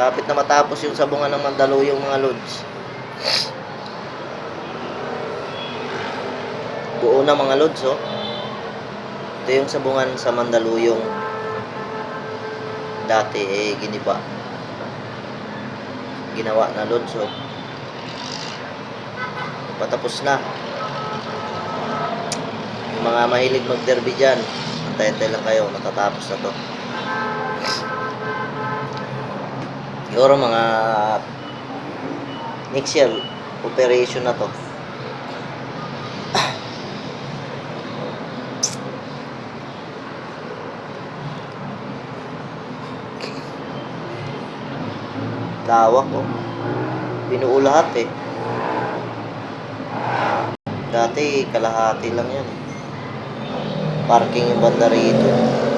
Kapit na matapos yung sabungan ng Mandaluyong mga lods. Buo na mga lods, oh. Ito yung sabungan sa Mandaluyong. Dati, eh, giniba. Ginawa na lods, oh. Patapos na. Yung mga mahilig mag-derby dyan, antay-antay lang kayo, matatapos na to. Siguro mga next year, operation na to. Lawak oh. Binuo lahat eh. Dati kalahati lang yan. Parking yung banda rito.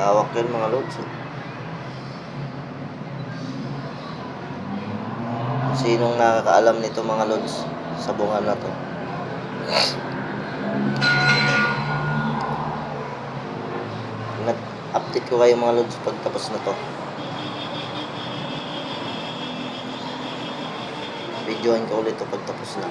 Hawak yan mga lods. eh. Sinong nakakaalam nito mga lods sa bunga na to? Nag-update ko kayo mga lods pag tapos na to. Videoin ko ulit to pag tapos na.